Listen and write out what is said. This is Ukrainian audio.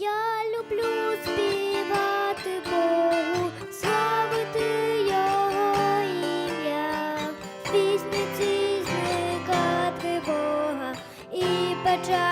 Я люблю співати Богу, славити Його ім'я, в пісні ці зникати Бога і печаль